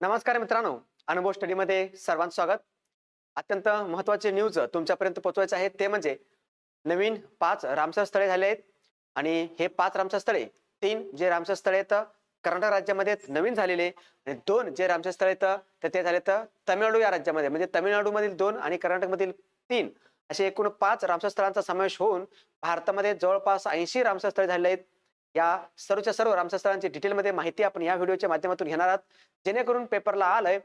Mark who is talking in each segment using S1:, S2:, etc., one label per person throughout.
S1: नमस्कार मित्रांनो अनुभव स्टडीमध्ये सर्वांचं स्वागत. अत्यंत महत्त्वाचे न्यूज तुमच्यापर्यंत पोहोचवायचे आहेत ते म्हणजे नवीन पाच रामसर स्थळे झाले आहेत आणि हे पाच रामसर स्थळे तीन जे रामसर स्थळे आहेत कर्नाटक राज्यामध्ये नवीन झालेले आणि दोन जे रामसर स्थळे आहेत तर ते झाले तर तमिळनाडू या राज्यामध्ये. म्हणजे तमिळनाडूमधील दोन आणि कर्नाटकमधील तीन असे एकूण पाच रामसर स्थळांचा समावेश होऊन भारतामध्ये जवळपास ऐंशी रामसर स्थळे झाले आहेत. या सर्वच्या सर्व रामसर स्थळांची डिटेलमध्ये माहिती आपण या व्हिडिओच्या माध्यमातून घेणार आहात. जेणेकरून पेपरला आलंय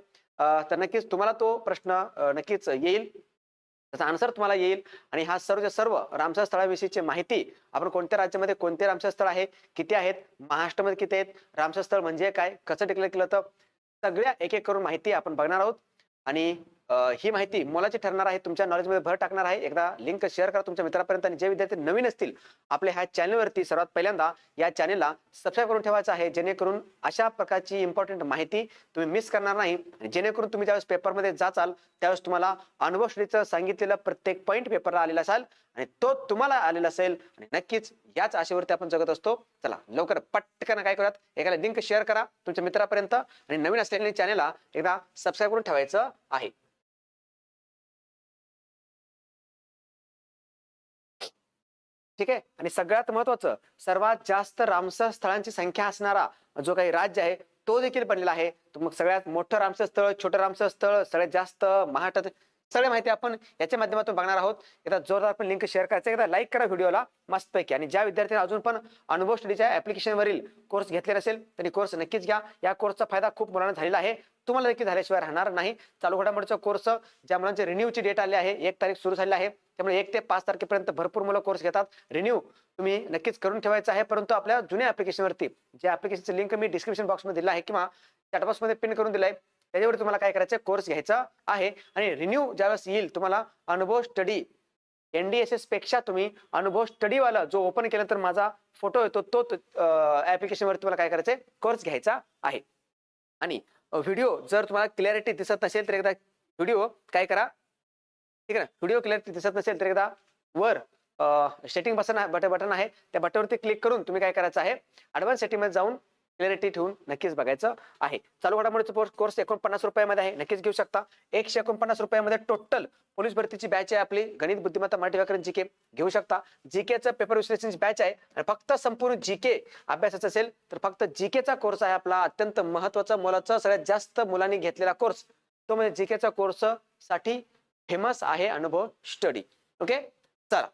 S1: तर नक्कीच तुम्हाला तो प्रश्न नक्कीच येईल. त्याचा आन्सर तुम्हाला येईल. आणि हा सर्वच्या सर्व रामसर स्थळाविषयीची माहिती आपण कोणत्या राज्यामध्ये कोणते रामसर स्थळ आहे किती आहेत महाराष्ट्रामध्ये किती आहेत रामसर स्थळ म्हणजे काय कसं डिक्लेअर केलं तर सगळ्या एक एक करून माहिती आपण बघणार आहोत. आणि ही माहिती मोलाची ठरणार आहे. तुमच्या नॉलेजमध्ये भर टाकणार आहे. एकदा लिंक शेअर करा तुमच्या मित्रापर्यंत आणि जे विद्यार्थी नवीन असतील आपल्या ह्या चॅनलवरती सर्वात पहिल्यांदा या चॅनलला सबस्क्राईब करून ठेवायचं आहे. जेणेकरून अशा प्रकारची इम्पॉर्टंट माहिती तुम्ही मिस करणार नाही. आणि जेणेकरून तुम्ही ज्यावेळेस पेपरमध्ये जाचाल त्यावेळेस तुम्हाला अनुभव श्रीचं सांगितलेलं प्रत्येक पॉईंट पेपरला आलेला असाल आणि तो तुम्हाला आलेला असेल आणि नक्कीच याच आशेवरती आपण जगत असतो. चला लवकर पटकन काय करूयात? एखादा लिंक शेअर करा तुमच्या मित्रापर्यंत आणि नवीन असलेल्या चॅनलला एकदा सबस्क्राईब करून ठेवायचं आहे. ठीक आहे? आणि सगळ्यात महत्वाचं सर्वात जास्त रामसर स्थळांची संख्या असणारा जो काही राज्य आहे तो देखील बनलेला आहे. तर मग सगळ्यात मोठं रामसर स्थळ छोटं रामसर स्थळ सगळ्यात जास्त महाराष्ट्रात सगळी माहिती आपण याच्या माध्यमातून बघणार आहोत. एकदा जोरदार आपण लिंक शेअर करायचं एकदा लाईक करा व्हिडिओला मस्तपैकी. आणि ज्या विद्यार्थ्यांनी अजून पण अनुभव स्टडीच्या ऍप्लिकेशनवरील कोर्स घेतले नसेल त्यांनी कोर्स नक्कीच घ्या. या कोर्सचा फायदा खूप मुलांना झालेला आहे. तुम्हाला देखील झाल्याशिवाय राहणार नाही. चालू घडामोडीचा कोर्स ज्या मुलांचे रिन्यूची डेट आली आहे एक तारीख सुरू झाली आहे त्यामुळे एक ते पाच तारखेपर्यंत भरपूर मुलं कोर्स घेतात. रिन्यू तुम्ही नक्कीच करून ठेवायचं आहे परंतु आपल्या जुन्या ऍप्लिकेशनवरती जे ऍप्लिकेशनचं लिंक मी डिस्क्रिप्शन बॉक्समध्ये दिलं आहे किंवा चॅटबॉक्समध्ये पिन करून दिलंय त्याच्यावर तुम्हाला काय करायचं कोर्स घ्यायचा आहे. आणि रिन्यू ज्यावेळेस येईल तुम्हाला अनुभव स्टडी एनडीएसएसपेक्षा तुम्ही अनुभव स्टडीवाला जो ओपन केला तर माझा फोटो येतो तो ऍप्लिकेशनवर तुम्हाला काय करायचंय कोर्स घ्यायचा आहे. आणि व्हिडिओ जर तुम्हाला क्लॅरिटी दिसत नसेल तर एकदा व्हिडिओ काय करा. ठीक आहे ना? व्हिडिओ क्लॅरिटी दिसत नसेल तर एकदा वर सेटिंग बटन बटन बटन आहे. त्या बटनवरती क्लिक करून तुम्ही काय करायचं आहे? ॲडव्हान्स सेटिंगमध्ये जाऊन क्लॅरिटी ठेवून नक्कीच बघायचं आहे. चालू घडामोडीचा कोर्स एकोणपन्नास रुपयामध्ये आहे. नक्कीच घेऊ शकता. एकशे एकोणपन्नास रुपयामध्ये टोटल पोलीस भरतीची बॅच आहे आपली. गणित बुद्धिमत्ता मराठी व्याकरण जीके घेऊ शकता. जीकेचं पेपर विश्लेषणची बॅच आहे. आणि फक्त संपूर्ण जीके अभ्यासाचं असेल तर फक्त जीकेचा कोर्स आहे आपला. अत्यंत महत्त्वाचा मुलाचा सगळ्यात जास्त मुलांनी घेतलेला कोर्स तो म्हणजे जीकेचा कोर्ससाठी फेमस आहे अनुभव स्टडी ओके चला.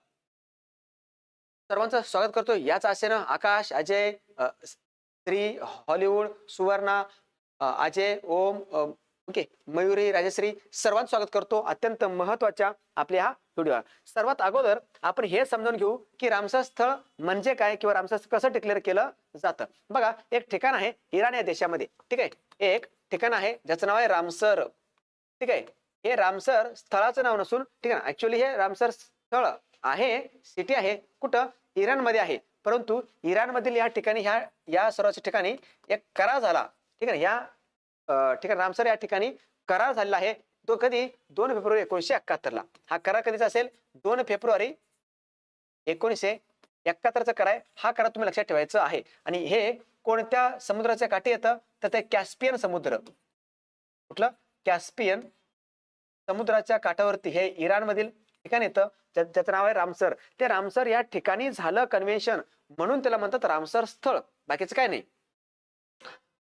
S1: सर्वांचं स्वागत करतो याच आशेनं आकाश अजय श्री हॉलिवूड सुवर्णा अजय ओम ओके मयुरी राजश्री सर्वांचं स्वागत करतो अत्यंत महत्त्वाच्या आपल्या हा व्हिडिओ. सर्वात अगोदर आपण हे समजून घेऊ की रामसर स्थळ म्हणजे काय किंवा रामसर कसं डिक्लेअर केलं जातं. बघा एक ठिकाण आहे इराण या देशामध्ये ठीक आहे? एक ठिकाण आहे ज्याचं नाव आहे रामसर. ठीक आहे? हे रामसर स्थळाचं नाव नसून ठीक आहे ऍक्च्युली हे रामसर स्थळ आहे सिटी आहे कुठं? इराणमध्ये आहे. परंतु इराणमधील या ठिकाणी ह्या या सर्वाच्या ठिकाणी एक करार झाला. ठीक आहे ना? या ठीक आहे रामसर या ठिकाणी करार झालेला आहे. तो कधी? दोन फेब्रुवारी एकोणीसशे एकाहत्तरला हा करार कधीचा असेल? दोन फेब्रुवारी एकोणीसशे एकाहत्तरचा करार आहे. हा करार तुम्ही लक्षात ठेवायचा आहे. आणि हे कोणत्या समुद्राच्या काठी येतं? तर ते कॅस्पियन समुद्र. कुठलं? कॅस्पियन समुद्राच्या काठावरती. हे इराणमधील ठिकाण येतं. ज्याचं नाव आहे रामसर. ते रामसर या ठिकाणी झालं कन्व्हेन्शन म्हणून त्याला म्हणतात रामसर स्थळ. बाकीचं काय नाही.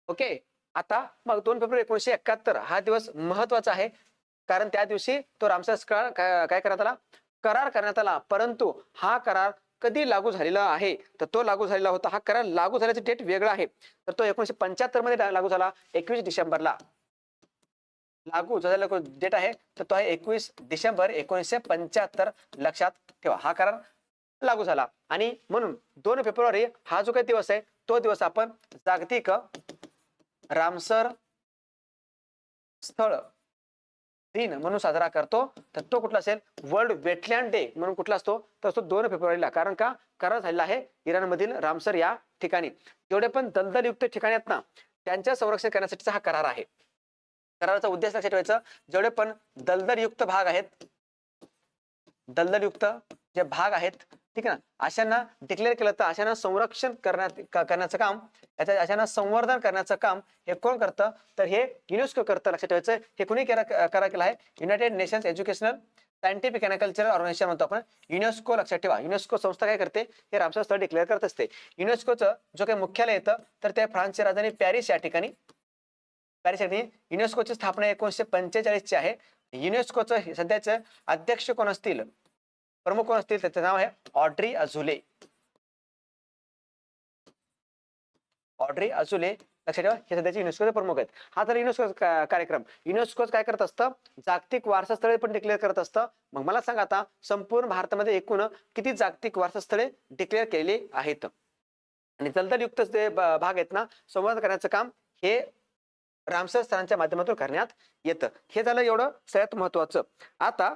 S1: ओके? आता मग दोन फेब्रुवारी एकोणीशे एकाहत्तर हा दिवस महत्त्वाचा आहे. कारण त्या दिवशी तो रामसर स्थळ काय करण्यात आला? करार करण्यात आला. परंतु हा करार कधी लागू झालेला आहे? तर तो लागू झालेला होता. हा करार लागू झाल्याचा डेट वेगळा आहे. तर तो एकोणीशे पंच्याहत्तरमध्ये लागू झाला. एकवीस डिसेंबरला. लागू झालेला डेट आहे. तर तो आहे एकवीस डिसेंबर एकोणीसशे पंच्याहत्तर. लक्षात ठेवा. हा करार लागू झाला. आणि म्हणून दोन फेब्रुवारी हा जो काही दिवस आहे तो दिवस आपण जागतिक रामसर स्थळ दिन म्हणून साजरा करतो. तर तो कुठला असेल? वर्ल्ड वेटलँड डे म्हणून कुठला असतो? तर तो दोन फेब्रुवारीला. कारण का? करार झालेला आहे इराणमधील रामसर या ठिकाणी. जेवढे पण दलदलयुक्त ठिकाणी आहेत ना त्यांच्या संरक्षण करण्यासाठीचा हा करार आहे. कराराचा उद्देश लक्षात ठेवायचा. जेवढे पण दलदलयुक्त भाग आहेत दलदलयुक्त जे भाग आहेत ठीक आहे ना? अशांना डिक्लेअर केलं तर अशांना संरक्षण करण्यात करण्याचं काम याच्या अशांना संवर्धन करण्याचं काम हे कोण करतं? तर हे युनेस्को करतं लक्षात ठेवायचं. हे कुणी करा करा केलं आहे? United Nations Educational Scientific and Cultural Organization म्हणतो आपण. युनेस्को लक्षात ठेवा. युनेस्को संस्था काय करते? हे रामसर स्थळ डिक्लेअर करत असते. युनेस्कोचं जो काही मुख्यालय येतं तर ते फ्रान्सची राजधानी पॅरिस या ठिकाणी पॅरिस या युनेस्कोची स्थापना एकोणीसशे पंचेचाळीस ची आहे. युनेस्कोचं सध्याचं अध्यक्ष कोण असतील? प्रमुख कोण असतील? त्याचं नाव आहे ऑड्री अझुले. ऑड्री अझुले लक्षात ठेवा हे सध्याचे युनेस्कोचे प्रमुख आहेत. हा तर युनेस्को कार्यक्रम. युनेस्को काय करत असतं? जागतिक वारसा स्थळे पण डिक्लेअर करत असतं. मग मला सांगा आता संपूर्ण भारतामध्ये एकूण किती जागतिक वारसा स्थळे डिक्लेअर केलेली आहेत? आणि दलदलयुक्त जे भाग आहेत ना संवर्धन करण्याचं काम हे रामसर स्थळांच्या माध्यमातून करण्यात येतं. हे झालं एवढं सगळ्यात महत्वाचं. आता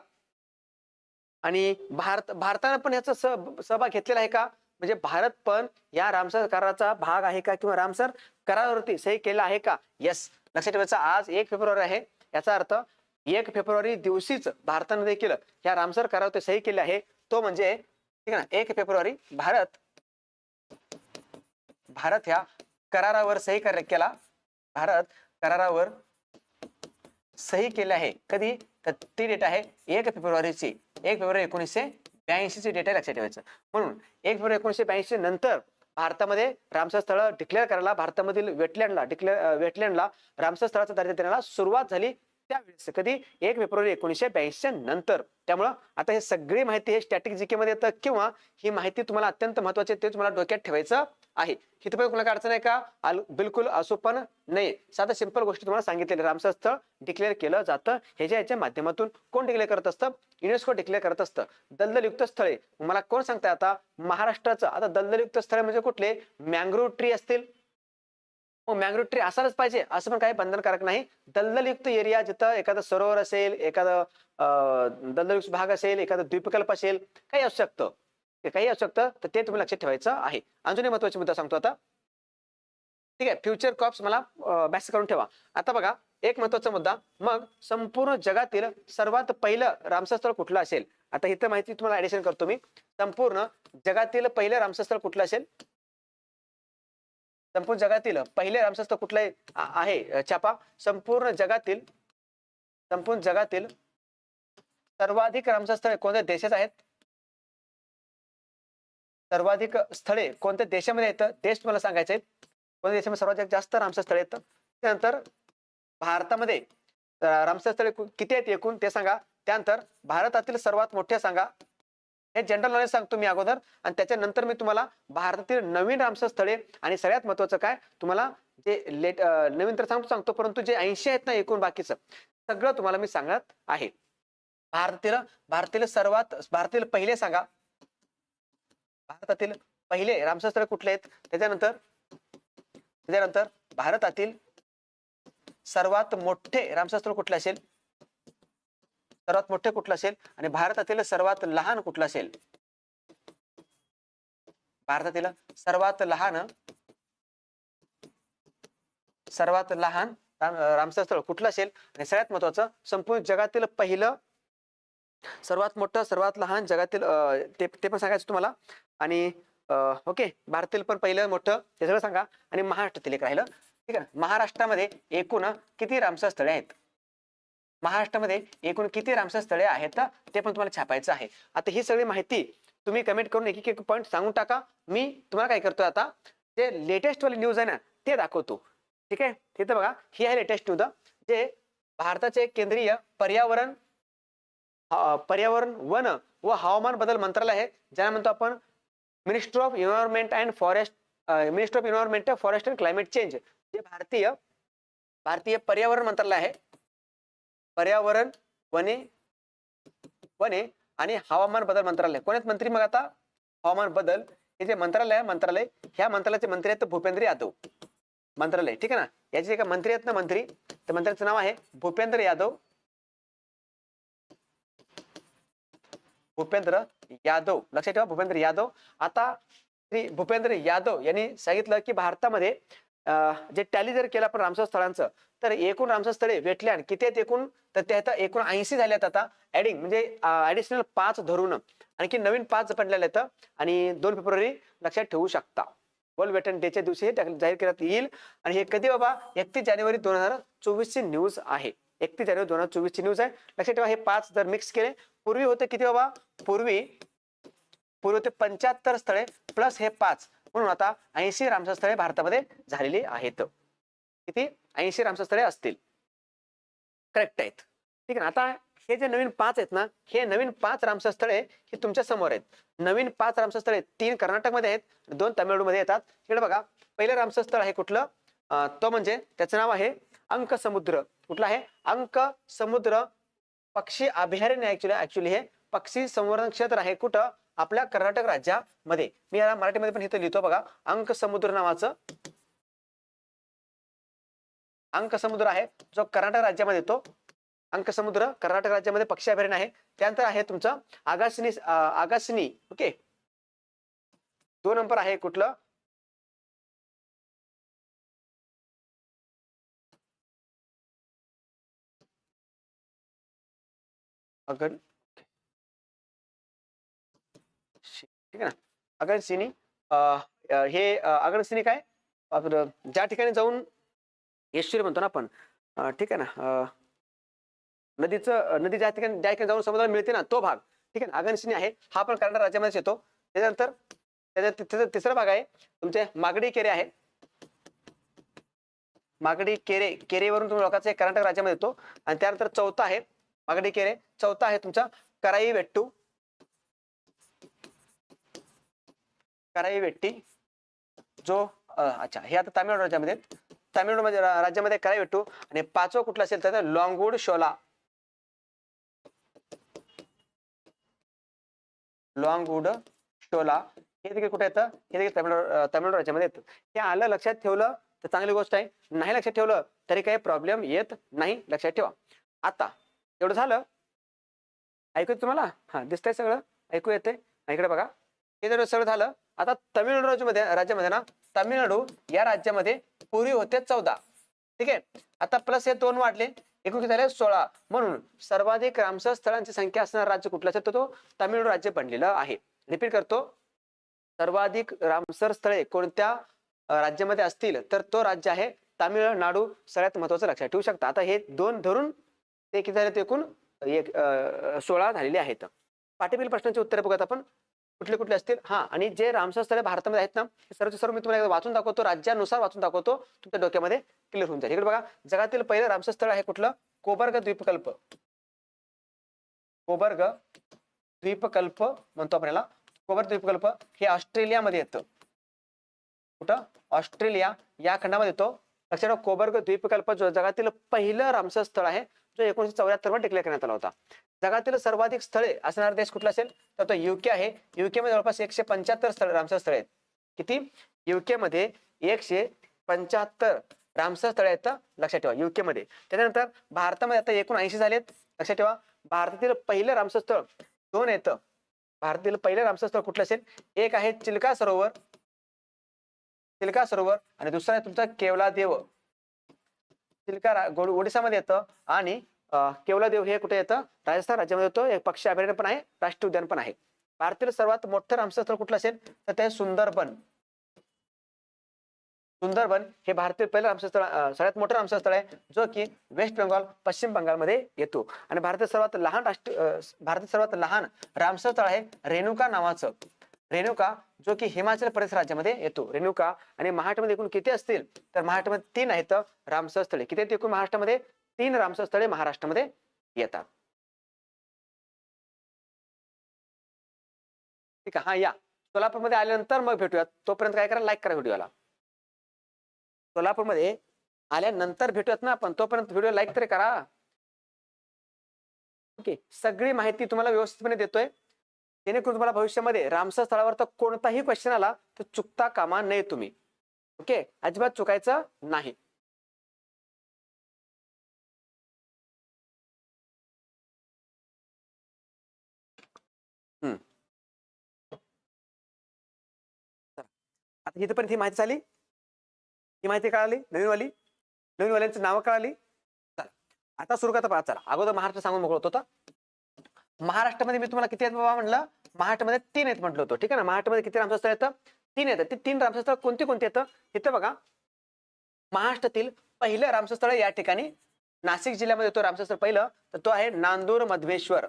S1: आणि भारत भारतानं पण याचा सहभाग घेतलेला आहे का? म्हणजे भारत पण या रामसर कराराचा भाग आहे का किंवा रामसर करारावरती सही केला आहे का? येस लक्षात ठेवायचं आज एक फेब्रुवारी आहे. याचा अर्थ एक फेब्रुवारी दिवशीच भारतानं देखील या रामसर करारावरती सही केली आहे. तो म्हणजे ठीक आहे ना एक फेब्रुवारी भारत भारत ह्या करारावर सही कर- केला. भारत करारावर सही केली आहे. कधी? तर ती डेट आहे एक फेब्रुवारीची. एक फेब्रुवारी एकोणीसशे ब्याऐंशी ची डेट आहे लक्षात ठेवायचं. म्हणून एक फेब्रुवारी एकोणीसशे ब्याऐंशी नंतर भारतामध्ये रामसर स्थळ डिक्लेअर करायला भारतामधील वेटलँडला डिक्लेअर वेटलँडला रामसर स्थळाचा दर्जा देण्याला सुरुवात झाली त्यावेळेस. कधी? एक फेब्रुवारी एकोणीसशे ब्याऐंशी नंतर. त्यामुळं आता हे सगळी माहिती हे स्टॅटिक जीके मध्ये येतं किंवा ही माहिती तुम्हाला अत्यंत महत्वाची आहे ते तुम्हाला डोक्यात ठेवायचं आहे. इथं कुणाला अडचण आहे का? बिलकुल असो पण नाही साधं सिंपल गोष्टी तुम्हाला सांगितलेली रामसर स्थळ डिक्लेअर केलं जातं. ह्याच्या याच्या माध्यमातून कोण डिक्लेअर करत असतं? युनेस्को डिक्लेअर करत असतं. दलदलयुक्त स्थळे. मला कोण सांगताय आता? महाराष्ट्राचं. आता दलदलयुक्त स्थळे म्हणजे कुठले? मँग्रोव्ह ट्री असतील. मग मँग्रोव्ह ट्री असायलाच पाहिजे. असं पण काही बंधनकारक नाही. दलदलयुक्त एरिया जिथं एखादं सरोवर असेल एखादं दलदलयुक्त भाग असेल एखादं द्वीपकल्प असेल काही असू शकतं. काही असू शकतं तर ते तुम्ही लक्षात ठेवायचं आहे. अजून एक महत्त्वाचा मुद्दा सांगतो आता. ठीक आहे फ्युचर क्रॉप्स मला बॅस करून ठेवा. आता बघा एक महत्त्वाचा मुद्दा. मग संपूर्ण जगातील सर्वात पहिलं रामसर स्थळ कुठलं असेल? आता इथं माहिती तुम्हाला ऍडिशन करतो मी. संपूर्ण जगातील पहिलं रामसर स्थळ कुठलं असेल? संपूर्ण जगातील पहिले रामसर स्थळ कुठलं आहे? छापा संपूर्ण जगातील संपूर्ण जगातील सर्वाधिक रामसर कोणत्या देशात आहेत? सर्वाधिक स्थळे कोणत्या देशामध्ये येतं? देश तुम्हाला सांगायचे आहेत कोणत्या देशामध्ये सर्वाधिक जास्त रामसर स्थळे येतं? त्यानंतर भारतामध्ये रामसर स्थळे किती आहेत एकूण? ते सांगा. त्यानंतर भारतातील सर्वात मोठे सांगा. हे जनरल नॉलेज सांगतो मी अगोदर. आणि त्याच्यानंतर मी तुम्हाला भारतातील नवीन रामसर स्थळे आणि सगळ्यात महत्वाचं काय? तुम्हाला जे लेट नवीन तर सांगतो सांगतो परंतु जे ऐंशी आहेत ना एकूण बाकीचं सगळं तुम्हाला मी सांगत आहे. भारतातील भारतातील सर्वात भारतातील पहिले सांगा. भारतातील पहिले रामसर कुठले आहेत? त्याच्यानंतर त्याच्यानंतर भारतातील सर्वात मोठे रामसर कुठले असेल? सर्वात मोठे कुठलं असेल? आणि भारतातील सर्वात लहान कुठलं असेल? भारतातील सर्वात लहान सर्वात लहान राम स्थळ कुठलं असेल? आणि सगळ्यात महत्वाचं संपूर्ण जगातील पहिलं सर्वात मोठं सर्वात लहान जगातील ते ते पण सांगायचं तुम्हाला. आणि ओके भारतातील पण पहिलं मोठं ते सगळं सांगा. आणि महाराष्ट्रातील एक राहिलं. ठीक आहे ना? महाराष्ट्रामध्ये एकूण किती रामसर स्थळे आहेत? महाराष्ट्रामध्ये एकूण किती रामसर स्थळे आहेत? ते पण तुम्हाला छापायचं आहे. आता ही सगळी माहिती तुम्ही कमेंट करून एक एक पॉईंट सांगून टाका. मी तुम्हाला काय करतो आता जे लेटेस्ट वाले न्यूज आहे ना ते दाखवतो. ठीक आहे? तिथं बघा ही आहे लेटेस्ट न्यूज जे भारताचे केंद्रीय पर्यावरण पर्यावरण वन व हवामान बदल मंत्रालय आहे ज्याला म्हणतो आपण minister of environment and forest minister of environment forest and climate change जे भारतीय भारतीय पर्यावरण मंत्रालय आहे. पर्यावरण वने वने आणि हवामान बदल मंत्रालय. कोण आहेत मंत्री मग आता? हवामान बदल. हे जे मंत्रालय मंत्रालय ह्या मंत्रालयाचे मंत्री आहेत भूपेंद्र यादव. मंत्रालय ठीक आहे ना? याचे जे मंत्री आहेत ना मंत्री त्या मंत्र्याचं नाव आहे भूपेंद्र यादव. भूपेंद्र यादव. लक्षात ठेवा भूपेंद्र यादव. आता श्री भूपेंद्र यादव यांनी सांगितलं की भारतामध्ये जे टॅली जर केलं आपण रामसर स्थळांचं तर एकूण रामसर स्थळे वेटलँड किती आहेत एकूण? तर ते आता एकूण ऐंशी झाल्यात आहेत आता. ऍडिंग म्हणजे ऍडिशनल पाच धरून. आणखी नवीन पाच पडलेले आहेत. आणि दोन फेब्रुवारी लक्षात ठेवू शकता. वर्ल्ड वेटन डेच्या दिवशी हे जाहीर करण्यात येईल. आणि हे कधी बाबा? एकतीस जानेवारी दोन हजार चोवीसची न्यूज आहे. एकतीस जानेवारी दोन हजार चोवीसची न्यूज आहे. लक्षात ठेवा हे पाच जर मिक्स केले पूर्वी होते किती बाबा? पूर्वी पूर्वी होते पंच्याहत्तर स्थळे प्लस हे पाच. म्हणून आता ऐंशी रामसर स्थळे भारतामध्ये झालेली आहेत. किती? ऐंशी रामसर स्थळे असतील. करेक्ट आहेत. ठीक आहे ना? आता हे जे नवीन पाच आहेत ना हे नवीन पाच रामसर स्थळे हे तुमच्यासमोर आहेत. नवीन पाच रामसर स्थळे तीन कर्नाटकमध्ये आहेत दोन तामिळनाडूमध्ये येतात. इकडे बघा पहिलं रामसर स्थळ आहे कुठलं? तो म्हणजे त्याचं नाव आहे अंक समुद्र. कुठलं आहे? अंक समुद्र पक्षी अभयारण्य ऍक्च्युली ऍक्च्युली हे पक्षी संवर्धन क्षेत्र आहे. कुठं? आपल्या कर्नाटक राज्यामध्ये. मी याला मराठीमध्ये पण इथं लिहितो बघा. अंक समुद्र नावाचं अंक समुद्र आहे. जो कर्नाटक राज्यामध्ये येतो. अंक समुद्र कर्नाटक राज्यामध्ये पक्षी अभयारण्य आहे. त्यानंतर आहे तुमचं आगासनी आगासिनी आगासनी. ओके दोन नंबर आहे कुठलं? अगन ठीक आहे ना? अगनसिनी हे अं, अगनसिनी काय? आपलं ज्या ठिकाणी जाऊन येश्वरी म्हणतो ना आपण ठीक आहे ना? नदीचं नदी ज्या ठिकाणी ज्या ठिकाणी जाऊन समुद्राला मिळते ना तो भाग ठीक आहे ना? अगनसिनी आहे हा पण कर्नाटक राज्यामध्येच येतो. त्याच्यानंतर त्याच्या त्याचा तिसरा भाग आहे तुमचे मागडी केरे आहे. मागडी केरे केरेवरून तुम्ही लोकांचा कर्नाटक राज्यामध्ये येतो. आणि त्यानंतर चौथा आहे मागडी केरे चौथा आहे तुमचा कराई वेट्टू. कराई वेट्टी. जो अच्छा हे आता तामिळनाडू राज्यामध्ये तामिळनाडू मध्ये राज्यामध्ये कराई वेट्टू. आणि पाचवा कुठला असेल तर लॉंगवूड शोला. लॉंगवूड शोला. हे देखील कुठे येतं? हे देखील तामिळनाडू तामिळनाडू राज्यामध्ये येतं. हे आलं लक्षात ठेवलं तर चांगली गोष्ट आहे. नाही लक्षात ठेवलं तरी काही प्रॉब्लेम येत नाही. लक्षात ठेवा. आता एवढं झालं? ऐकू येत तुम्हाला? हा दिसतंय सगळं. ऐकू येते इकडे बघा. हे जर सगळं झालं आता तमिळनाडू राज्यामध्ये राज्यामध्ये ना तामिळनाडू या राज्यामध्ये पूर्वी होते चौदा. ठीक आहे? आता प्लस हे दोन वाढले. एकूण किती झाले? सोळा. म्हणून सर्वाधिक रामसर स्थळांची संख्या असणारं राज्य कुठलं? असेल तर तो तामिळनाडू राज्य बनलेलं आहे. रिपीट करतो. सर्वाधिक रामसर स्थळे कोणत्या राज्यामध्ये असतील? तर तो राज्य आहे तामिळनाडू. सगळ्यात महत्वाचं लक्षात ठेवू शकता. आता हे दोन धरून ते किती झाले ते एकूण एक अं, सोळा झालेले आहेत. पाठीपील प्रश्नांची उत्तरे बघत आपण. कुठले कुठले असतील? हा आणि जे रामसर स्थळे भारतामध्ये आहेत ना सर्व सर्व मी तुम्हाला वाचून दाखवतो राज्यानुसार वाचून दाखवतो तुमच्या डोक्यामध्ये क्लिअर होऊन जाईल. इकडे बघा जगातील पहिलं रामसर स्थळ आहे कुठलं? कोबर्ग द्वीपकल्प. कोबर्ग द्वीपकल्प म्हणतो आपण याला. कोबर्ग द्वीपकल्प हे ऑस्ट्रेलियामध्ये येतं. कुठं? ऑस्ट्रेलिया या खंडामध्ये येतो. लक्षात ठेवा कोबर्ग द्वीपकल्प जो जगातील पहिलं रामसर स्थळ आहे जो एकोणीशे चौऱ्याहत्तरमध्ये डिक्लेअर करण्यात आला होता. जगातील सर्वाधिक स्थळे असणारा देश कुठला असेल? तर तो युके आहे. युके मध्ये जवळपास एकशे पंच्याहत्तर स्थळ रामसर स्थळे आहेत. किती? युके मध्ये एकशे पंच्याहत्तर रामसर स्थळे आहेत लक्षात ठेवा युके मध्ये. त्याच्यानंतर भारतामध्ये आता एकूण ऐंशी झालेत. लक्षात ठेवा भारतातील पहिलं रामसर स्थळ दोन येतं भारतातील पहिलं रामसर स्थळ कुठलं असेल? एक आहे चिल्का सरोवर. तिलका सरोवर आणि दुसरा आहे तुमचा केवला देव. चिल्का गोड- ओडिसामध्ये येतं आणि अं, केवला देव हे कुठे येतं? राजस्थान राज्यामध्ये येतो. एक पक्षी अभयारण्य पण आहे राष्ट्रीय उद्यान पण आहे. भारतातील सर्वात मोठं रामसर कुठलं असेल? तर ते सुंदरबन. सुंदरबन हे भारतीय पहिलं रामसरस्थळ सगळ्यात मोठं रामसरस्थळ आहे जो की वेस्ट बंगाल पश्चिम बंगालमध्ये येतो. आणि भारतात सर्वात लहान राष्ट्रीय भारतात सर्वात लहान रामसर स्थळ आहे रेणुका नावाचं. रेणुका जो की हिमाचल प्रदेश राज्यामध्ये येतो. रेणुका आणि महाराष्ट्रामध्ये एकूण किती असतील? तर महाराष्ट्रामध्ये तीन आहेत रामसर स्थळे किती आहेत एकूण महाराष्ट्रामध्ये? तीन रामसर स्थळे महाराष्ट्रामध्ये येतात. ठीक आहे हा या. सोलापूरमध्ये आल्यानंतर मग भेटूयात. तोपर्यंत काय करा लाईक करा व्हिडिओला. सोलापूरमध्ये आल्यानंतर भेटूयात ना आपण. तोपर्यंत व्हिडिओ लाईक तरी करा. ओके सगळी माहिती तुम्हाला व्यवस्थितपणे देतोय. जेणेकरून तुम्हाला भविष्यामध्ये रामसर स्थळावर तर कोणताही क्वेश्चन आला तर चुकता कामा नये तुम्ही. ओके अजिबात चुकायचं नाही. आता इथपर्यंत ही माहिती झाली? ही माहिती कळाली? नवीनवाली? नवीनवाल्यांची नावं कळाली? चला. आता सुरू करता पहा चला. अगोदर महाराष्ट्र सांगून मोकळत होता महाराष्ट्रामध्ये मी तुम्हाला किती आहेत बाबा म्हणलं? महाराष्ट्रामध्ये तीन आहेत म्हटलं होतं. ठीक आहे ना? महाराष्ट्रामध्ये किती रामस्थळ येतं तीन येतात ते तीन रामस्थळ कोणते कोणते येतं इथं बघा. महाराष्ट्रातील पहिलं रामस्थळ या ठिकाणी नाशिक जिल्ह्यामध्ये येतो रामस्थळ पहिलं. तर तो आहे नांदूर मधमेश्वर.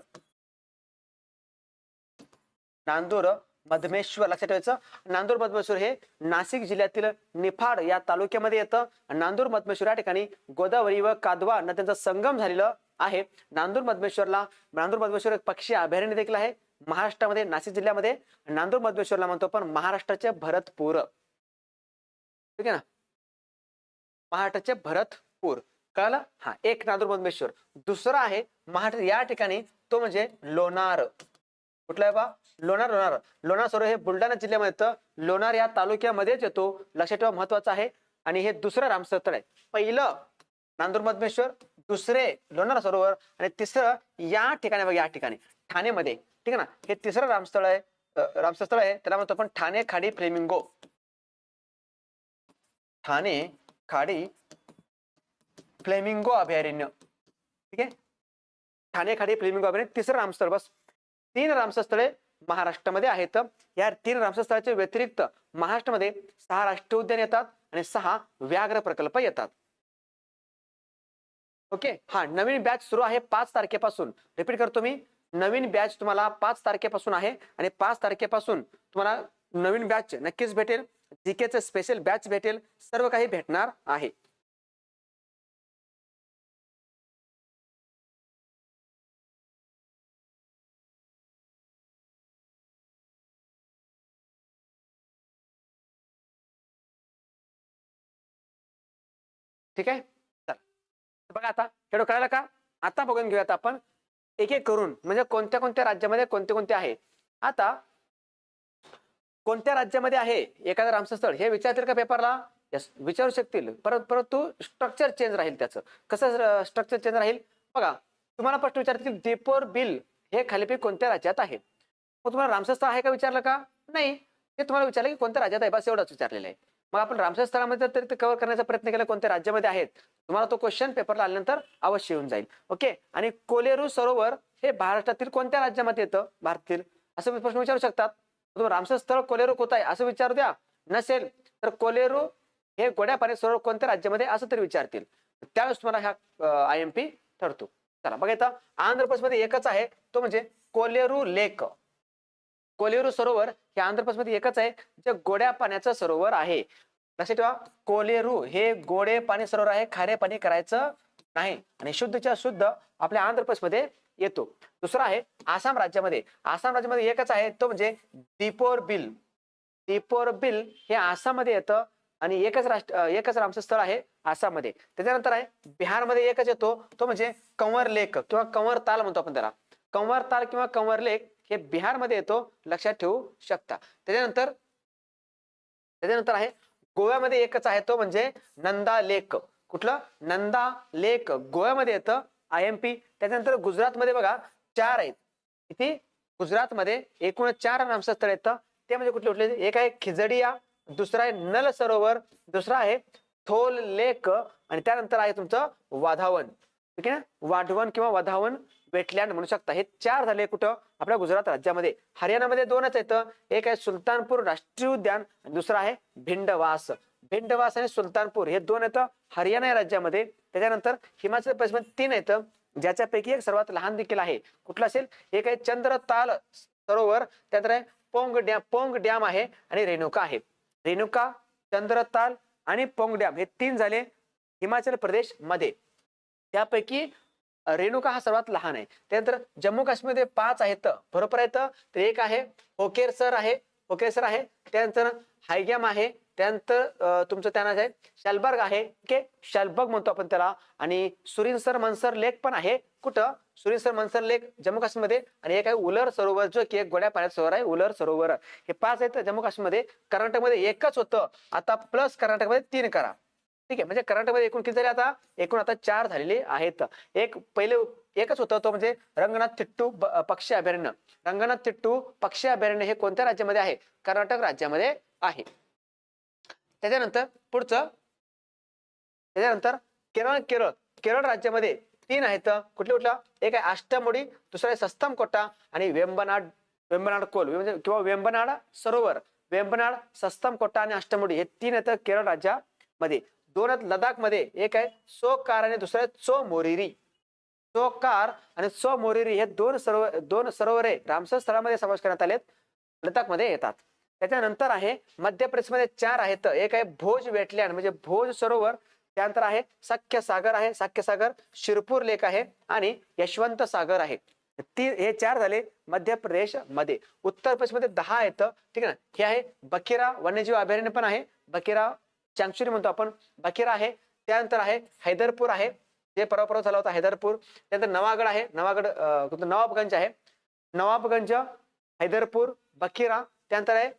S1: नांदूर मधमेश्वर. लक्षात ठेवायचं. नांदूर मधमेश्वर हे नाशिक जिल्ह्यातील निफाड या तालुक्यामध्ये येतं. नांदूर मधमेश्वर या ठिकाणी गोदावरी व कादवा नद्यांचा संगम झालेलं आहे. नांदूर मधमेश्वरला नांदूर मधमेश्वर एक पक्षी अभयारण्य देखील आहे. महाराष्ट्रामध्ये नाशिक जिल्ह्यामध्ये नांदूर मधमेश्वरला म्हणतो पण महाराष्ट्राचे भरतपूर. ठीक आहे ना? महाराष्ट्राचे भरतपूर. कळलं? हा एक नांदूर मधमेश्वर. दुसरा आहे महाराष्ट्र या ठिकाणी तो म्हणजे लोणार. कुठला आहे बा? लोणार लोणार. लोणार सरोवर हे बुलढाणा जिल्ह्यामध्ये येतं. लोणार या तालुक्यामध्येच येतो. लक्षात ठेवा महत्वाचं आहे. आणि हे दुसरं रामस्थळ आहे. पहिलं नांदूर मधमेश्वर दुसरे लोणार सरोवर आणि तिसरं या ठिकाणी बघा या ठिकाणी ठाणेमध्ये. ठीक आहे ना? हे तिसरं रामस्थळ आहे. रामस्थळ आहे. त्याला म्हणतो आपण ठाणे खाडी फ्लेमिंगो. ठाणे खाडी फ्लेमिंगो अभयारण्य. ठीक आहे? ठाणे खाडी फ्लेमिंगो अभयारण्य तिसरं रामस्थळ. बस. तीन रामस्थळे महाराष्ट्रामध्ये आहेत. या तीन रामस्थळाच्या व्यतिरिक्त महाराष्ट्रामध्ये सहा राष्ट्रीय उद्यान येतात आणि सहा व्याघ्र प्रकल्प येतात. ओके हा नवीन बॅच सुरू आहे पाच तारखेपासून. रिपीट करतो मी. नवीन बॅच तुम्हाला पाच तारखेपासून आहे आणि पाच तारखेपासून तुम्हाला नवीन बॅच नक्कीच भेटेल. जीकेचं स्पेशल बॅच भेटेल. सर्व काही भेटणार आहे. ठीक आहे? बघा आता खेळ कळायला का? आता बघून घेऊयात आपण. एक एक करून म्हणजे कोणत्या कोणत्या राज्यामध्ये कोणते कोणते आहे? आता कोणत्या राज्यामध्ये आहे एखादं रामसर स्थळ हे विचारतील का पेपरला? यस विचारू शकतील. परत परंतु स्ट्रक्चर चेंज राहील त्याचं. कसं स्ट्रक्चर चेंज राहील? बघा तुम्हाला प्रश्न विचारतील दीपोर बिल हे खालीपैकी कोणत्या राज्यात आहे? मग तुम्हाला रामसर आहे का विचारलं का? नाही. ते तुम्हाला विचारलं की कोणत्या राज्यात आहे? बस एवढंच विचारलेलं आहे. मग आपण रामसर स्थळामध्ये तरी ते कव्हर करण्याचा प्रयत्न केला कोणत्या राज्यामध्ये आहेत? तुम्हाला तो क्वेश्चन पेपरला आल्यानंतर अवश्य येऊन जाईल. ओके आणि कोलेरू सरोवर हे महाराष्ट्रातील कोणत्या राज्यामध्ये येतं? भारतातील. असं प्रश्न विचारू शकतात. तुम्ही रामसर स्थळ कोलेरू कोणतं आहे? असं विचारू द्या. नसेल तर कोलेरू हे गोड्या पाणी सरोवर कोणत्या राज्यामध्ये असं तरी विचारतील. त्यावेळेस तुम्हाला हा आय एम पी ठरतो. चला बघा आंध्र प्रदेशमध्ये एकच आहे. तो म्हणजे कोलेरू लेक. कोलेरू सरोवर हे आंध्र प्रदेशमध्ये एकच आहे जे गोड्या पाण्याचं सरोवर आहे. लक्षात ठेवा कोलेरू हे गोडे पाणी सरोवर आहे खारे पाणी करायचं नाही. आणि शुद्धच्या शुद्ध आपल्या आंध्र प्रदेशमध्ये येतो. दुसरा आहे आसाम राज्यामध्ये. आसाम राज्यामध्ये एकच आहे तो म्हणजे दीपोर बिल. दीपोर बिल हे आसाममध्ये येतं आणि एकच राष्ट्र एकच आमचं स्थळ आहे आसाममध्ये. त्याच्यानंतर आहे बिहारमध्ये एकच येतो तो म्हणजे कंवर लेक किंवा कंवर ताल म्हणतो आपण त्याला. कंवर ताल किंवा कंवर लेक हे बिहारमध्ये येतो लक्षात ठेवू शकता. त्याच्यानंतर त्याच्यानंतर आहे गोव्यामध्ये एकच आहे तो म्हणजे नंदा लेक. कुठलं? नंदा लेक. गोव्यामध्ये येतं आय एम पी त्याच्यानंतर गुजरातमध्ये बघा चार आहेत. किती? गुजरातमध्ये एकूण चार रामसर स्थळ येतं. ते म्हणजे कुठले कुठले? एक आहे खिजडिया दुसरा आहे नल सरोवर दुसरा आहे थोल लेक. आणि त्यानंतर आहे तुमचं वाधावन. ठीक आहे ना? वाढवण किंवा वधावन वेटलँड म्हणू शकता. हे चार झाले कुठं? आपल्या गुजरात राज्यामध्ये. हरियाणामध्ये दोनच येतं एक आहे सुलतानपूर राष्ट्रीय उद्यान आणि दुसरं आहे भिंडवास. भिंडवास आणि सुलतानपूर हे दोन येतं हरियाणा या राज्यामध्ये. त्याच्यानंतर हिमाचल प्रदेशमध्ये तीन येतं ज्याच्यापैकी एक सर्वात लहान देखील आहे. कुठलं असेल? एक आहे चंद्रताल सरोवर. त्यानंतर आहे पोंग डॅम पोंग डॅम आहे आणि रेणुका आहे. रेणुका चंद्रताल आणि पोंग डॅम हे तीन झाले हिमाचल प्रदेशमध्ये त्यापैकी रेणुका हा सर्वात लहान आहे. त्यानंतर जम्मू काश्मीरमध्ये पाच आहेत. बरोबर आहेत? तर एक आहे होकेरसर आहे. होकेरसर आहे. त्यानंतर हायगॅम आहे. त्यानंतर तुमचं त्यांना आहे शालबर्ग आहे. ओके? शालबर्ग म्हणतो आपण त्याला. आणि सुरिनसर मनसर लेक पण आहे. कुठं? सुरिनसर मनसर लेक जम्मू काश्मीरमध्ये. आणि एक आहे उलर सरोवर जो की एक गोड्या पाण्यात सरोवर आहे उलर सरोवर. हे पाच आहेत जम्मू काश्मीरमध्ये. कर्नाटकमध्ये एकच होतं. आता प्लस कर्नाटकमध्ये तीन करा. ठीक आहे म्हणजे कर्नाटकमध्ये एकूण किती झाले आता? एकूण आता चार झालेले आहेत. एक पहिले एकच होतं तो म्हणजे रंगनाथ तिट्टू पक्षी अभयारण्य. रंगनाथ तिट्टू पक्षी अभयारण्य हे कोणत्या राज्यामध्ये आहे? कर्नाटक राज्यामध्ये आहे. त्याच्यानंतर पुढचं त्याच्यानंतर केरळ केरळ. केरळ राज्यामध्ये तीन आहेत. कुठले कुठला? एक आहे अष्टमुडी दुसरा आहे सस्तम कोटा आणि वेंबनाड वेंबनाड कोल. म्हणजे किंवा वेंबनाड सरोवर. वेंबनाड सस्तम कोटा आणि अष्टमुडी हे तीन आहेत केरळ राज्यामध्ये. दोन आहेत लडाखमध्ये एक आहे सोकार आणि दुसरं आहे चो मोरिरी सोकार आणि सो मोरिरी हे दोन सरोवर दोन सरोवरे रामसर स्थळामध्ये समावेश करण्यात आलेत लडाखमध्ये येतात. त्याच्यानंतर आहे मध्य प्रदेशमध्ये चार आहेत. एक आहे भोज वेटलँड म्हणजे भोज सरोवर. त्यानंतर आहे सख्य सागर आहे सख्य सागर शिरपूर लेक आहे आणि यशवंत सागर आहे. ती हे चार झाले मध्य प्रदेशमध्ये उत्तर प्रदेशमध्ये दहा आहेत. ठीक आहे ना? हे आहे बकिरा वन्यजीव अभयारण्य पण आहे. बकिरा चॅन्क्च्युरी म्हणतो आपण. बकिरा आहे त्यानंतर आहे हैदरपूर आहे. जे परवा परवा झाला होता हैदरपूर. त्यानंतर नवागड आहे. नवागड नवाबगंज आहे. नवाबगंज हैदरपूर बकिरा. त्यानंतर आहे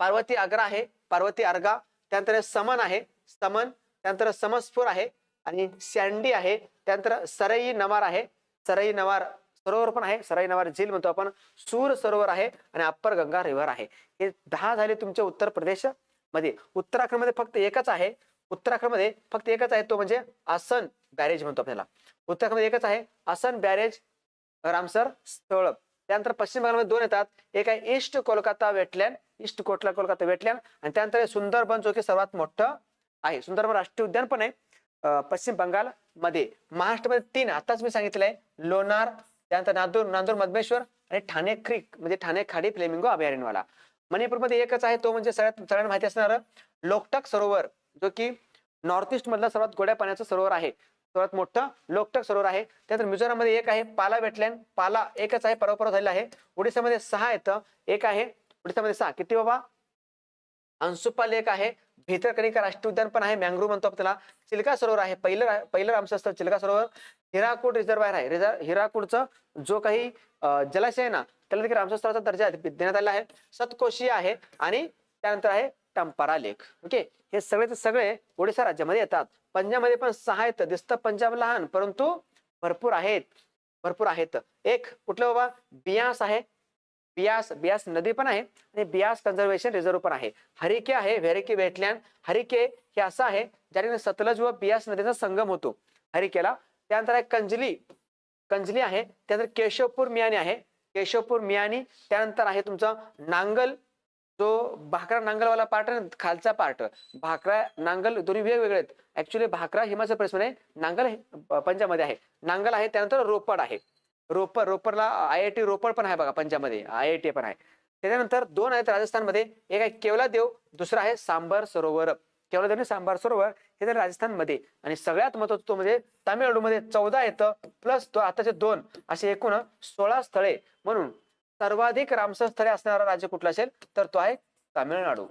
S1: पार्वती आग्रा आहे. पार्वती आर्गा. त्यानंतर आहे समन आहे. समन. त्यानंतर समसपूर आहे. आणि सँडी आहे. त्यानंतर सरई नवार आहे. सरई नवार सरोवर पण आहे. सरई नवार झील म्हणतो आपण. सूर सरोवर आहे. आणि अप्पर गंगा रिव्हर आहे. हे दहा झाले तुमचे उत्तर प्रदेश. मध्ये उत्तराखंडमध्ये फक्त एकच आहे. उत्तराखंडमध्ये फक्त एकच आहे तो म्हणजे आसन बॅरेज म्हणतो आपल्याला. उत्तराखंडमध्ये एकच आहे आसन बॅरेज रामसर स्थळ. त्यानंतर पश्चिम बंगालमध्ये दोन येतात. एक आहे east Kolkata wetland. East Kotla Kolkata wetland. आणि त्यानंतर सुंदरबन जो की सर्वात मोठं आहे. सुंदरबन राष्ट्रीय उद्यान पण आहे. पश्चिम बंगाल मध्ये महाराष्ट्रामध्ये तीन. आताच मी सांगितलं आहे. लोणार त्यानंतर नांदूर नांदूर मधमेश्वर आणि ठाणे क्रिक म्हणजे ठाणे खाडी फ्लेमिंगो अभयारण्यवाला. मणिपूरमध्ये एकच आहे तो म्हणजे सगळ्यात सगळ्यांना माहिती असणार लोकटक सरोवर जो की नॉर्थ ईस्ट मधला सर्वात गोड्या पाण्याचं सरोवर आहे. सर्वात मोठं लोकटक सरोवर आहे. त्यानंतर मिझोराममध्ये एक आहे पाला वेटलँड पाला एकच आहे परवा झालेला आहे. ओडिशामध्ये सहा येतं एक आहे ओडिशामध्ये सहा. किती बाबा? अंसुपा लेक आहे भितरकनिका राष्ट्रीय उद्यान पण आहे मँग्रोव्ह म्हणतो आपण त्याला. चिल्का सरोवर आहे पहिलं रा- पहिलं रामसर स्थळ चिल्का सरोवर. हिराकूड रिझर्वायर आहे रिझर्व हिराकूडचं जो काही जलाशय आहे ना त्याला देखील रामसर दर्जा देण्यात आला आहे. सतकोशी आहे आणि त्यानंतर आहे टंपारा लेख ओके? हे सगळे सगळे ओडिसा राज्यामध्ये येतात. पंजाबमध्ये पण सहा आहेत. दिसतं पंजाब लहान परंतु भरपूर आहेत. भरपूर आहेत. एक कुठलं बाबा? बियास आहे. बियास बियास नदी पण आहे आणि बियास कन्झर्वेशन रिझर्व पण आहे. हरिके आहे व्हेरिके वेटलँड हरिके हे असं आहे ज्या सतलज व बियास नदीचा संगम होतो. हरिकेला. त्यानंतर आहे कंजली. कंजली आहे त्यानंतर केशवपूर मियानी आहे. केशवपूर मियानी त्यानंतर आहे तुमचं नांगल. जो भाकरा नांगलवाला पार्ट आहे ना, खालचा पार्ट. भाकरा नांगल दोन्ही वेगवेगळे आहेत. ऍक्च्युली भाकरा हिमाचल प्रदेशमध्ये नांगल पंजाबमध्ये आहे. नांगल आहे त्यानंतर रोपड आहे. रोपर रोपरला आय आय टी रोपड पण आहे बघा पंजाबमध्ये. आय आय टी पण आहे. त्याच्यानंतर दोन आहेत राजस्थानमध्ये. एक आहे केवला देव दुसरा आहे सांबर सरोवर. केवला देव आणि सांबर सरोवर हे तर राजस्थानमध्ये. आणि सगळ्यात महत्वाचं तो म्हणजे तामिळनाडूमध्ये चौदा येतं प्लस तो आताचे दोन असे एकूण सोळा स्थळे. म्हणून सर्वाधिक रामसर स्थळे असणारा राज्य कुठला असेल? तर तो आहे तामिळनाडू.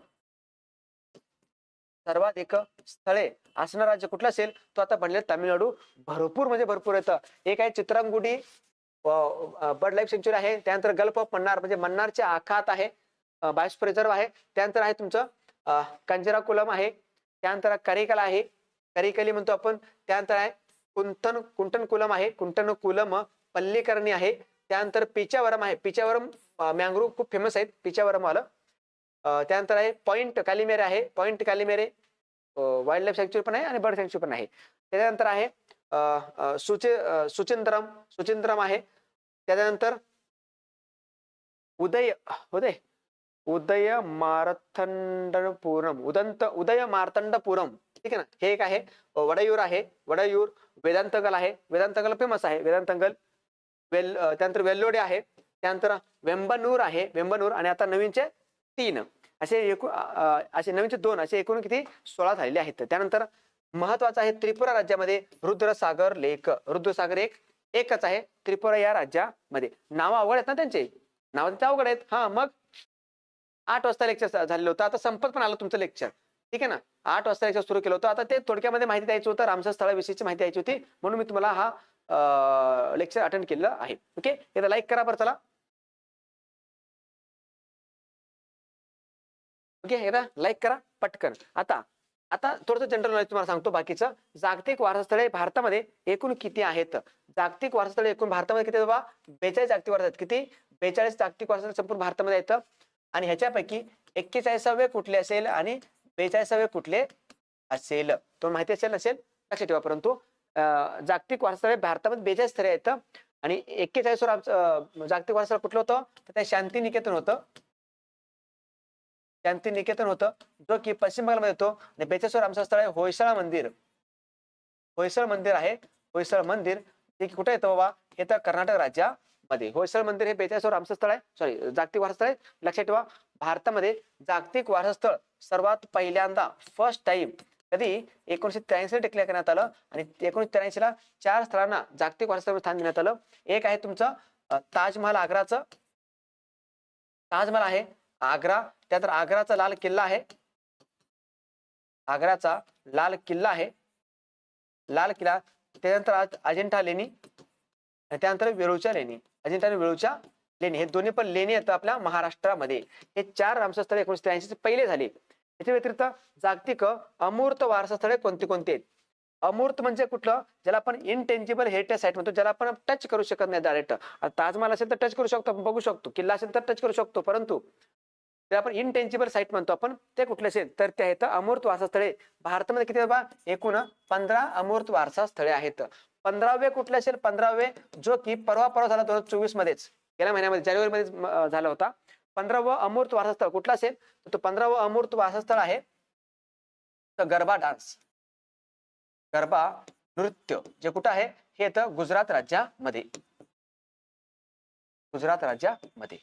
S1: सर्वाधिक स्थळे असणार राज्य कुठलं असेल? तो आता बनले तामिळनाडू. भरपूर म्हणजे भरपूर येतं. एक आहे चित्रांगुडी बर्ड लाईफ सेंच्युरी आहे. त्यानंतर गल्फ ऑफ मन्नार म्हणजे मन्नारच्या आखात आहे. बायोस्फियर रिझर्व आहे. त्यानंतर आहे तुमचं कंजराकुलम आहे. त्यानंतर करिकला आहे. करिकली म्हणतो आपण. त्यानंतर आहे कुंटन कुंटनकुलम आहे. कुंटनकुलम पल्लीकरणी आहे. त्यानंतर पिचावरम आहे. पिचावरम मँग्रोव्ह खूप फेमस आहेत. पिचावरम आलं त्यानंतर आहे पॉइंट कालिमेरे आहे. Point Calimere wildlife sanctuary पण आहे आणि बर्ड सँक्च्युरी पण आहे. त्याच्यानंतर आहे सुचे सुचिंद्रम सुचिंद्रम आहे. त्याच्यानंतर उदय उदय उदय मारथंडपुरम उदंत उदय मार्तंडपुरम ठीक आहे ना? हे एक आहे. वडयूर आहे. वडयूर वेदांतगल आहे. वेदांतगल फेमस आहे. वेदांतगल वेल त्यानंतर वेल्लोडे आहे. त्यानंतर वेंबनूर आहे. वेंबनूर आणि आता नवीनचे तीन. असे एकूण असे नवीनचे दोन असे एकूण किती? सोळा झालेले आहेत. त्यानंतर महत्वाचं आहे त्रिपुरा राज्यामध्ये रुद्रसागर लेक. रुद्रसागर एक एकच आहे त्रिपुरा या राज्यामध्ये. नाव अवघड आहेत ना त्यांचे? नाव त्यांचे अवघड आहेत. हा मग? आठ वाजता लेक्चर झालेलं होतं. आता संपत पण आलं तुमचं लेक्चर ठीक आहे ना? आठ वाजता लेक्चर सुरू केलं होतं. आता ते थोडक्यामध्ये माहिती द्यायचं होतं. रामसर स्थळाविषयीची माहिती द्यायची होती. म्हणून मी तुम्हाला हा लेक्चर अटेंड केलेलं आहे. ओके? एकदा लाईक करा बरं चला. ओके एकदा लाईक करा. पटकन. आता आता थोडंसं जनरल नॉलेज तुम्हाला सांगतो बाकीचं. जागतिक वारसास्थळे भारतामध्ये एकूण किती आहेत? जागतिक वारसास्थळे एकूण भारतामध्ये किती बाबा? बेचाळीस जागतिक वारसा आहेत किती? बेचाळीस जागतिक वारसास्थळे संपूर्ण भारतामध्ये येतं आणि ह्याच्यापैकी एक्केचाळीसावे कुठले असेल आणि बेचाळीसावे कुठले असेल? तो माहिती असेल नसेल? लक्षात ठेवा परंतु अं, जागतिक वारसस्थळे भारतामध्ये बेचाळीस स्थळे आहेत. आणि एक्केचाळीसवर आमचं जागतिक वारसा कुठलं होतं? तर ते शांती निकेतन होतं. त्यांचं निकेतन होतं जो की पश्चिम बंगालमध्ये येतो आणि बेचेश्वर आमचं स्थळ आहे होयसळा मंदिर. होयसळ मंदिर आहे होयसळ मंदिर. हे कुठे येतं बाबा? हे तर कर्नाटक राज्यामध्ये. होयसळ मंदिर हे बेचाळीस आमचं स्थळ आहे सॉरी जागतिक वारसस्थळ आहे. लक्षात ठेवा भारतामध्ये जागतिक वारसस्थळ सर्वात पहिल्यांदा फर्स्ट टाइम कधी? एकोणीशे त्र्याऐंशी डिक्लेअर करण्यात आलं आणि एकोणीशे त्र्याऐंशी ला चार स्थळांना जागतिक वारसस्थळ स्थान देण्यात आलं. एक आहे तुमचं ताजमहाल आग्राचं. ताजमहाल आहे आग्रा त्यानंतर आग्राचा लाल किल्ला आहे. आग्राचा लाल किल्ला आहे. लाल किल्ला त्यानंतर अजिंठा लेणी त्यानंतर वेळूच्या लेणी. अजिंठा आणि वेळूच्या लेणी हे दोन्ही पण लेणी आहेत आपल्या महाराष्ट्रामध्ये. हे चार रामसर स्थळे एकोणीशे त्र्याऐंशी पहिले झाले. याच्या व्यतिरिक्त जागतिक अमूर्त वारसा स्थळे कोणती कोणती आहेत? अमूर्त म्हणजे कुठलं? ज्याला आपण इनटेंजिबल हेरिटेज साईट म्हणतो ज्याला आपण टच करू शकत नाही डायरेक्ट ताजमहाल असेल तर टच करू शकतो बघू शकतो. किल्ला असेल तर टच करू शकतो. परंतु तर आपण इनटेंजिबल साईट म्हणतो आपण. ते कुठले असेल? तर ते आहेत अमूर्त वारसास्थळे. भारतामध्ये किती बाबा एकूण पंधरा अमूर्त वारसा स्थळे आहेत. पंधरावे कुठले असेल? पंधरावे जो की परवा परवा झाला दोन हजार चोवीस मध्येच गेल्या महिन्यामध्ये जानेवारी मध्ये झाला होता. पंधरावं अमूर्त वारसा स्थळ कुठलं असेल? तर तो पंधरावं अमूर्त वारसास्थळ आहे. तर गरबा डान्स. गरबा नृत्य जे कुठं आहे? हे येतं गुजरात राज्यामध्ये. गुजरात राज्यामध्ये.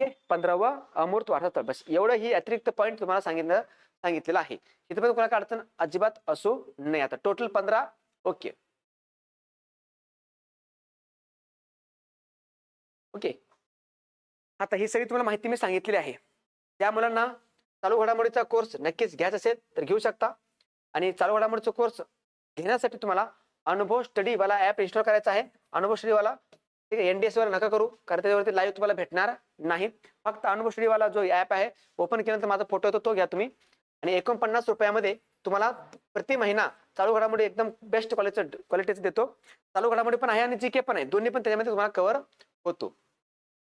S1: पंधरावा अमूर्त वारसा बस एवढं ही अतिरिक्त पॉईंट तुम्हाला सांगितलं सांगितलेलं आहे. इथे पण कोणाला अडचण? अजिबात असू नये. आता टोटल पंधरा ओके ओके आता ही सगळी तुम्हाला माहिती मी सांगितलेली आहे. त्या मुलांना चालू घडामोडीचा कोर्स नक्कीच घ्यायचा असेल तर घेऊ शकता. आणि चालू घडामोडीचा कोर्स घेण्यासाठी तुम्हाला अनुभव स्टडी वाला ऍप इन्स्टॉल करायचा आहे. अनुभव स्टडी वाला ठीक आहे एनडीएस वर नका करू कारण त्याच्यावरती लाईव्ह तुम्हाला भेटणार नाही. फक्त अनुभव वाला जो ऍप आहे ओपन केल्यानंतर माझा फोटो येतो तो घ्या तुम्ही. आणि एकोणपन्नास रुपयामध्ये तुम्हाला प्रति महिना चालू घडामोडी एकदम बेस्ट क्वालिटीचं क्वालिटीचं देतो. चालू घडामोडी पण आहे आणि जी के पण आहे. दोन्ही पण त्याच्यामध्ये तुम्हाला कव्हर होतो.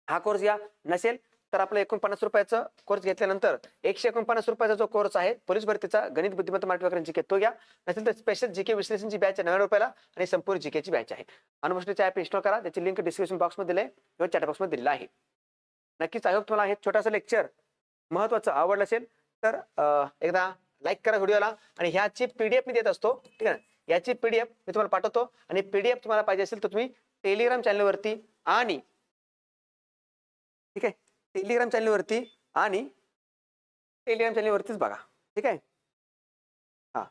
S1: हा कोर्स घ्या नसेल तर आपलं एकोणपन्नास रुपयाचा कोर्स घेतल्यानंतर एकशे एकोणपन्नास रुपयाचा जो कोर्स आहे पोलीस भरतीचा गणित बुद्धिमत्ता मार्गदर्शन जीके तो घ्या. नसेल तर स्पेशल जीके विश्लेषणची बॅच आहे नव्या रुपयाला आणि संपूर्ण जीकेची बॅच आहे. अनुभवशीचा ॲप इन्स्टॉल करा त्याची लिंक डिस्क्रिप्शन बॉक्समध्ये दिले किंवा चॅट बॉक्समध्ये दिलेला आहे. नक्कीच आय होप तुम्हाला हे छोटासा लेक्चर महत्वाचं आवडलं असेल तर एकदा लाईक करा व्हिडिओला आणि ह्याची पीडीएफ मी देत असतो ठीक आहे ना? याची पीडीएफ मी तुम्हाला पाठवतो आणि पीडीएफ तुम्हाला पाहिजे असेल तर तुम्ही टेलिग्राम चॅनलवरती आणि ठीक आहे? टेलिग्राम चॅनलवरती आणि टेलिग्राम चॅनलवरतीच बघा. ठीक आहे? हा.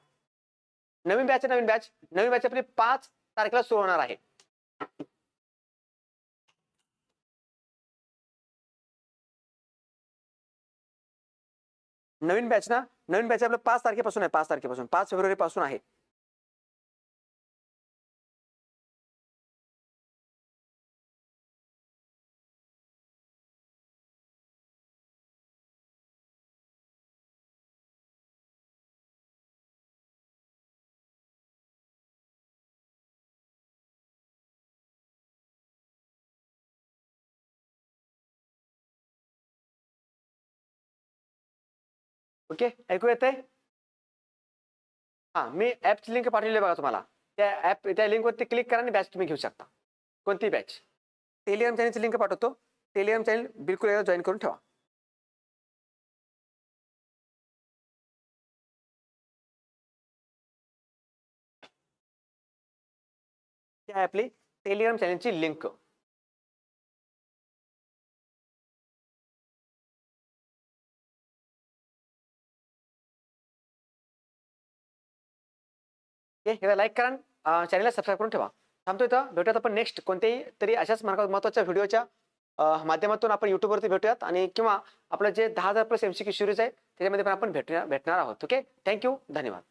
S1: नवीन बॅच नवीन बॅच नवीन बॅच आपली पाच तारखेला सुरू होणार आहे. नवीन बॅच ना? नवीन बॅच आपलं पाच तारखेपासून आहे पाच तारखेपासून. पाच फेब्रुवारी पासून आहे. ओके ऐकू येते हा मी ऍपची लिंक पाठवली बघा तुम्हाला. त्या ऍप त्या लिंकवरती क्लिक करा आणि बॅच तुम्ही घेऊ शकता. कोणती बॅच? टेलिग्राम चॅनलची लिंक पाठवतो. टेलिग्राम चॅनल बिलकुल एकदा जॉईन करून ठेवा. त्या आपली टेलिग्राम चॅनलची लिंक. ओके? एकदा लाईक करा चॅनलला सबस्क्राईब करून ठेवा. थांबतो इथं. भेटूयात आपण नेक्स्ट कोणत्याही तरी अशाच मार्ग महत्त्वाच्या व्हिडिओच्या माध्यमातून आपण युट्यूबवरती भेटूयात आणि किंवा आपलं जे दहा हजार प्लस एमसीक्यू सिरीज आहे त्याच्यामध्ये पण आपण भेटणार भेटणार आहोत. ओके? थँक्यू धन्यवाद.